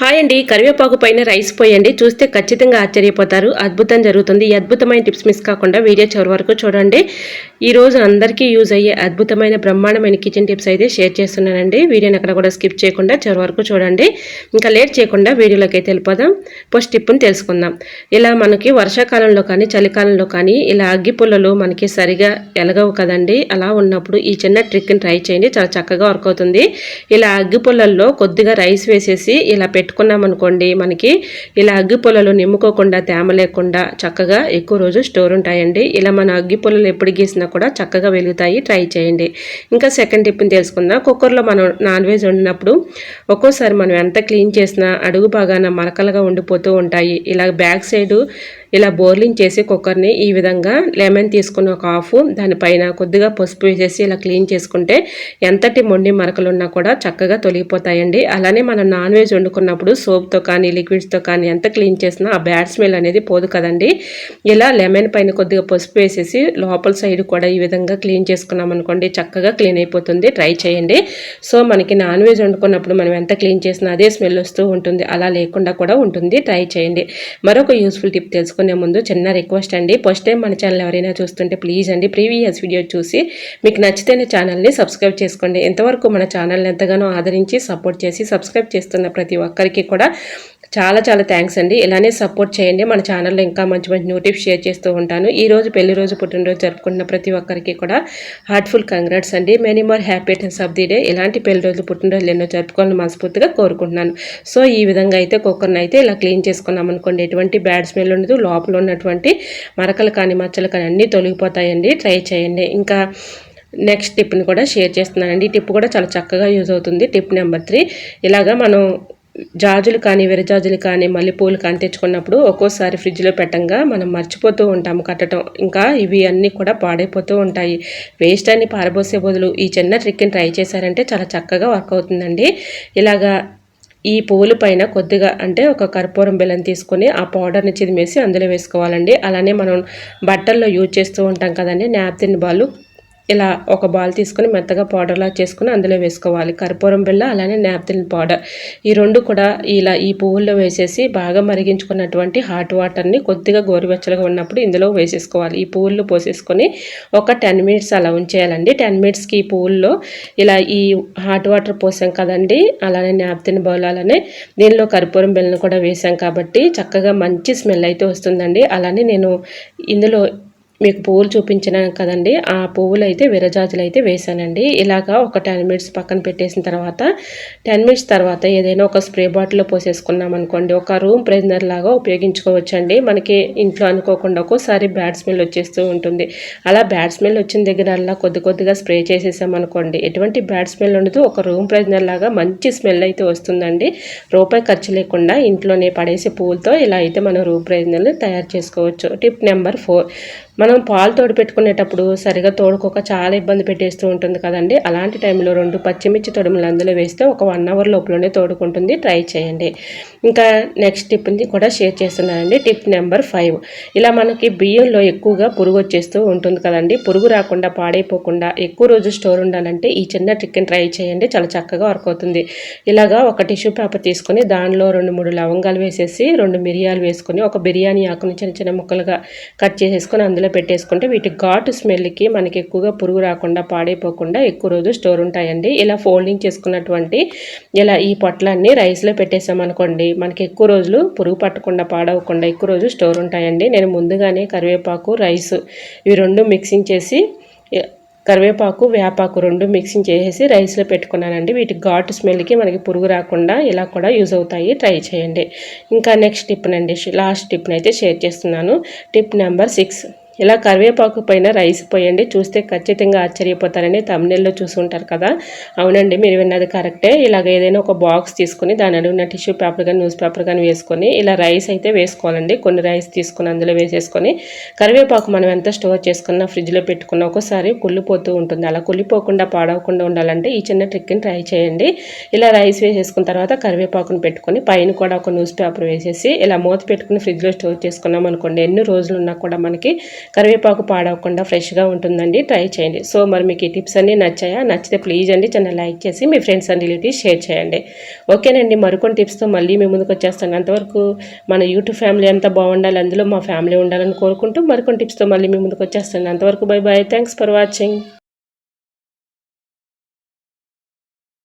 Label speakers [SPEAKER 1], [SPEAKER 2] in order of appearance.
[SPEAKER 1] Hi అండి కరివేపాకు పైన రైస్ పోయండి. చూస్తే ఖచ్చితంగా ఆశ్చర్యపోతారు. అద్భుతం జరుగుతుంది. ఈ అద్భుతమైన టిప్స్ మిస్ కాకుండా వీడియో చివరి వరకు చూడండి. ఈరోజు అందరికీ యూజ్ అయ్యే అద్భుతమైన బ్రహ్మాండమైన కిచెన్ టిప్స్ అయితే షేర్ చేస్తున్నానండి. వీడియోని అక్కడ కూడా స్కిప్ చేయకుండా చివరి వరకు చూడండి. ఇంకా లేట్ చేయకుండా వీడియోలోకి అయితే వెళ్ళిపోదాం. పోస్ట్ టిప్ని తెలుసుకుందాం. ఇలా మనకి వర్షాకాలంలో కానీ చలికాలంలో కానీ ఇలా అగ్గి పుల్లలు మనకి సరిగా ఎలగవు కదండి. అలా ఉన్నప్పుడు ఈ చిన్న ట్రిక్ని ట్రై చేయండి. చాలా చక్కగా వర్క్ అవుతుంది. ఇలా అగ్గి పుల్లల్లో కొద్దిగా రైస్ వేసేసి ఇలా పెట్టుకున్నాం అనుకోండి మనకి ఇలా అగ్గి పొలలు నిమ్ముకోకుండా తేమ లేకుండా చక్కగా ఎక్కువ రోజు స్టోర్ ఉంటాయండి. ఇలా మన అగ్గి పొలలు ఎప్పుడు గీసినా కూడా చక్కగా వెలుగుతాయి. ట్రై చేయండి. ఇంకా సెకండ్ టిప్ని తెలుసుకుందాం. కుక్కర్లో మనం నాన్ వెజ్ వండినప్పుడు ఒక్కోసారి మనం ఎంత క్లీన్ చేసినా అడుగు బాగాన మరకలుగా ఉండిపోతూ ఉంటాయి. ఇలా బ్యాక్ సైడు ఇలా బోర్లింగ్ చేసి కుక్కర్ని ఈ విధంగా లెమన్ తీసుకుని ఒక హాఫ్ దానిపైన కొద్దిగా పసుపు వేసేసి ఇలా క్లీన్ చేసుకుంటే ఎంతటి మొండి మరకలు ఉన్నా కూడా చక్కగా తొలగిపోతాయండి. అలానే మనం నాన్ వెజ్ వండుకున్నప్పుడు సోప్తో కానీ లిక్విడ్స్తో కానీ ఎంత క్లీన్ చేసినా ఆ బ్యాడ్ స్మెల్ అనేది పోదు కదండి. ఇలా లెమన్ పైన కొద్దిగా పసుపు వేసేసి లోపల సైడ్ కూడా ఈ విధంగా క్లీన్ చేసుకున్నాం అనుకోండి చక్కగా క్లీన్ అయిపోతుంది. ట్రై చేయండి. సో మనకి నాన్ వెజ్ వండుకున్నప్పుడు మనం ఎంత క్లీన్ చేసినా అదే స్మెల్ వస్తూ ఉంటుంది. అలా లేకుండా కూడా ఉంటుంది. ట్రై చేయండి. మరొక యూస్ఫుల్ టిప్ తెలుసుకుంటే తెలుసుకునే ముందు చిన్న రిక్వెస్ట్ అండి. ఫస్ట్ టైం మన ఛానల్ ఎవరైనా చూస్తుంటే ప్లీజ్ అండి ప్రీవియస్ వీడియో చూసి మీకు నచ్చితేనే ఛానల్ని సబ్స్క్రైబ్ చేసుకోండి. ఎంతవరకు మన ఛానల్ని ఎంతగానో ఆదరించి సపోర్ట్ చేసి సబ్స్క్రైబ్ చేస్తున్న ప్రతి ఒక్కరికి కూడా చాలా చాలా థ్యాంక్స్ అండి. ఇలానే సపోర్ట్ చేయండి. మన ఛానల్లో ఇంకా మంచి మంచి నోటిఫ్ షేర్ చేస్తూ ఉంటాను. ఈ రోజు పెళ్ళి రోజు పుట్టినరోజు జరుపుకున్న ప్రతి ఒక్కరికి కూడా హార్ట్ఫుల్ కంగ్రాట్స్ అండి. Many more happiness of the day ఇలాంటి పెళ్ళి రోజు పుట్టినరోజులు ఎన్నో జరుపుకోవాలని మనస్ఫూర్తిగా కోరుకుంటున్నాను. సో ఈ విధంగా అయితే కుక్కర్ని అయితే ఇలా క్లీన్ చేసుకున్నాం అనుకోండి. ఎటువంటి బ్యాడ్ స్మెల్ ఉండదు. లోపల ఉన్నటువంటి మరకలు కానీ మచ్చలు కానీ అన్నీ తొలగిపోతాయండి. ట్రై చేయండి. ఇంకా నెక్స్ట్ టిప్ని కూడా షేర్ చేస్తున్నానండి. ఈ టిప్ కూడా చాలా చక్కగా యూజ్ అవుతుంది. టిప్ నెంబర్ త్రీ ఇలాగా మనం జాజులు కానీ విరజాజులు కానీ మల్లెపూలు కానీ తెచ్చుకున్నప్పుడు ఒక్కోసారి ఫ్రిడ్జ్లో పెట్టంగా మనం మర్చిపోతూ ఉంటాము కట్టడం ఇంకా ఇవి అన్నీ కూడా పాడైపోతూ ఉంటాయి. వేస్ట్ అని పారబోసే బదులు ఈ చిన్న ట్రిక్ని ట్రై చేశారంటే చాలా చక్కగా వర్క్ అవుతుందండి. ఇలాగా ఈ పువ్వుల పైన కొద్దిగా అంటే ఒక కర్పూరం బెల్లం తీసుకొని ఆ పౌడర్ని చిదిమేసి అందులో వేసుకోవాలండి. అలానే మనం బట్టల్లో యూజ్ చేస్తూ ఉంటాం కదండి నాప్తిన్ బాలు. ఇలా ఒక బాల్ తీసుకొని మెత్తగా పౌడర్లా చేసుకుని అందులో వేసుకోవాలి. కర్పూరం బిళ్ళ అలానే నాప్తిన్ పౌడర్ ఈ రెండు కూడా ఇలా ఈ పువ్వుల్లో వేసేసి బాగా మరిగించుకున్నటువంటి హాట్ వాటర్ని కొద్దిగా గోరువెచ్చలుగా ఉన్నప్పుడు ఇందులో వేసేసుకోవాలి. ఈ పువ్వుల్లో పోసేసుకొని ఒక టెన్ మినిట్స్ అలా ఉంచేయాలండి. టెన్ మినిట్స్కి ఈ పువ్వుల్లో ఇలా ఈ హాట్ వాటర్ పోసాం కదండి అలానే నాప్తిన్ బౌల్ అలానే దీనిలో కర్పూరం బిళ్ళను కూడా వేసాం కాబట్టి చక్కగా మంచి స్మెల్ అయితే వస్తుందండి. అలానే నేను ఇందులో మీకు పువ్వులు చూపించినాను కదండి ఆ పువ్వులు అయితే విరజాజులు అయితే వేసానండి ఇలాగా ఒక టెన్ మినిట్స్ పక్కన పెట్టేసిన తర్వాత టెన్ మినిట్స్ తర్వాత ఏదైనా ఒక స్ప్రే బాటిల్లో పోసేసుకున్నాం అనుకోండి ఒక రూమ్ ప్రెజనర్ లాగా ఉపయోగించుకోవచ్చండి. మనకి ఇంట్లో అనుకోకుండా ఒక్కోసారి బ్యాడ్ స్మెల్ వచ్చేస్తూ ఉంటుంది. అలా బ్యాడ్ స్మెల్ వచ్చిన దగ్గర అలా కొద్ది కొద్దిగా స్ప్రే చేసేసాం అనుకోండి ఎటువంటి బ్యాడ్ స్మెల్ ఉండదు. ఒక రూమ్ ప్రెజనర్ లాగా మంచి స్మెల్ అయితే వస్తుందండి. రూపాయి ఖర్చు లేకుండా ఇంట్లోనే పడేసే పువ్వులతో ఇలా అయితే మనం రూమ్ ప్రెజనర్లు తయారు చేసుకోవచ్చు. టిప్ నెంబర్ ఫోర్ మనం పాలు తోడు పెట్టుకునేటప్పుడు సరిగా తోడుకోక చాలా ఇబ్బంది పెట్టేస్తూ ఉంటుంది కదండి. అలాంటి టైంలో రెండు పచ్చిమిర్చి తొడుములు అందులో వేస్తే ఒక వన్ అవర్ లోపలనే తోడుకుంటుంది. ట్రై చేయండి. ఇంకా నెక్స్ట్ టిప్ని కూడా షేర్ చేస్తున్నానండి. Tip number five. ఇలా మనకి బియ్యంలో ఎక్కువగా పురుగు వచ్చేస్తూ ఉంటుంది కదండి. పురుగు రాకుండా పాడైపోకుండా ఎక్కువ రోజు స్టోర్ ఉండాలంటే ఈ చిన్న ట్రిక్ని ట్రై చేయండి. చాలా చక్కగా వర్క్ అవుతుంది. ఇలాగా ఒక టిష్యూ పేపర్ తీసుకొని దానిలో రెండు మూడు లవంగాలు వేసేసి రెండు మిరియాలు వేసుకొని ఒక బిర్యానీ ఆకుని చిన్న చిన్న ముక్కలుగా కట్ చేసేసుకొని అందులో పెట్టేసుకుంటే వీటి ఘాటు స్మెల్కి మనకి ఎక్కువగా పురుగు రాకుండా పాడైపోకుండా ఎక్కువ రోజు స్టోర్ ఉంటాయండి. ఇలా ఫోల్డింగ్ చేసుకున్నటువంటి ఇలా ఈ పొట్లన్నీ రైస్లో పెట్టేసామనుకోండి మనకి ఎక్కువ రోజులు పురుగు పట్టకుండా పాడవకుండా ఎక్కువ రోజు స్టోర్ ఉంటాయండి. నేను ముందుగానే కరివేపాకు రైస్ ఇవి రెండు మిక్సింగ్ చేసి కరివేపాకు వేపాకు రెండు మిక్సింగ్ చేసేసి రైస్లో పెట్టుకున్నానండి. వీటి ఘాటు స్మెల్కి మనకి పురుగు రాకుండా ఇలా కూడా యూజ్ అవుతాయి. ట్రై చేయండి. ఇంకా నెక్స్ట్ టిప్ నండి లాస్ట్ టిప్ని అయితే షేర్ చేస్తున్నాను. Tip number six. ఇలా కరివేపాకు పైన రైస్ పోయండి. చూస్తే ఖచ్చితంగా ఆశ్చర్యపోతారని తమిళలో చూసుంటారు కదా. అవునండి మీరు విన్నది కరెక్టే. ఇలాగ ఏదైనా ఒక బాక్స్ తీసుకుని దాని అడుగున టిష్యూ పేపర్ కానీ న్యూస్ పేపర్ కానీ వేసుకొని ఇలా రైస్ అయితే వేసుకోవాలండి. కొన్ని రైస్ తీసుకుని అందులో వేసేసుకొని కరివేపాకు మనం ఎంత స్టోర్ చేసుకున్నా ఫ్రిడ్జ్లో పెట్టుకున్న ఒకసారి కుళ్ళిపోతూ ఉంటుంది. అలా కుళ్ళిపోకుండా పాడవకుండా ఉండాలంటే ఈ చిన్న ట్రిక్ని ట్రై చేయండి. ఇలా రైస్ వేసేసుకున్న తర్వాత కరివేపాకును పెట్టుకొని పైన కూడా ఒక న్యూస్ పేపర్ వేసేసి ఇలా మూత పెట్టుకుని ఫ్రిడ్జ్లో స్టోర్ చేసుకున్నాం అనుకోండి ఎన్ని రోజులు ఉన్నా కూడా మనకి కరివేపాకు పాడవకుండా ఫ్రెష్గా ఉంటుందండి. ట్రై చేయండి. సో మరి మీకు ఈ టిప్స్ అన్నీ నచ్చాయా? నచ్చితే ప్లీజ్ అండి చిన్న లైక్ చేసి మీ ఫ్రెండ్స్ అండ్ రిలేటివ్స్ షేర్ చేయండి. ఓకేనండి మరికొన్ని టిప్స్తో మళ్ళీ మీ ముందుకు వచ్చేస్తాను. అంతవరకు మన యూట్యూబ్ ఫ్యామిలీ అంతా బాగుండాలి అందులో మా ఫ్యామిలీ ఉండాలని కోరుకుంటూ మరికొన్ని టిప్స్తో మళ్ళీ మీ ముందుకు వచ్చేస్తాను. అంతవరకు bye bye thanks for watching